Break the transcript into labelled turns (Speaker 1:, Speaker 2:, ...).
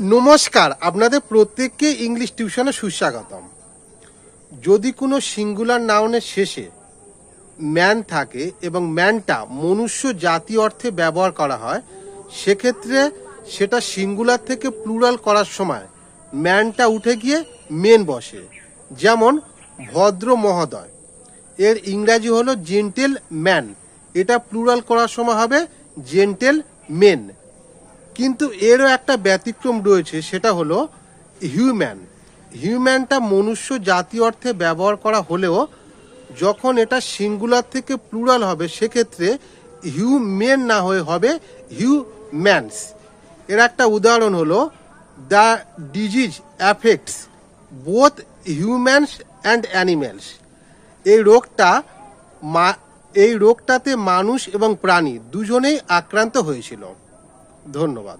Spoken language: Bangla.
Speaker 1: নমস্কার, আপনাদের প্রত্যেককে ইংলিশ টিউশনে সুস্বাগতম। যদি কোনো সিঙ্গুলার নাউনের শেষে ম্যান থাকে এবং ম্যানটা মনুষ্য জাতি অর্থে ব্যবহার করা হয়, সেক্ষেত্রে সেটা সিঙ্গুলার থেকে প্লুরাল করার সময় ম্যানটা উঠে গিয়ে মেন বসে, যেমন ভদ্র মহোদয়। এর ইংরাজি হলো জেন্টেল ম্যান। এটা প্লুরাল করার সময় হবে জেন্টেল মেন। কিন্তু এরও একটা ব্যতিক্রম রয়েছে, সেটা হলো হিউম্যান। হিউম্যানটা মনুষ্য জাতি অর্থে ব্যবহার করা হলেও যখন এটা সিঙ্গুলার থেকে প্লুরাল হবে, সেক্ষেত্রে হিউম্যান না হয়ে হবে হিউম্যানস। এর একটা উদাহরণ হলো the disease affects both humans and animals. এই রোগটা মা, এই রোগটাতে মানুষ এবং প্রাণী দুজনেই আক্রান্ত হয়েছিল। ধন্যবাদ।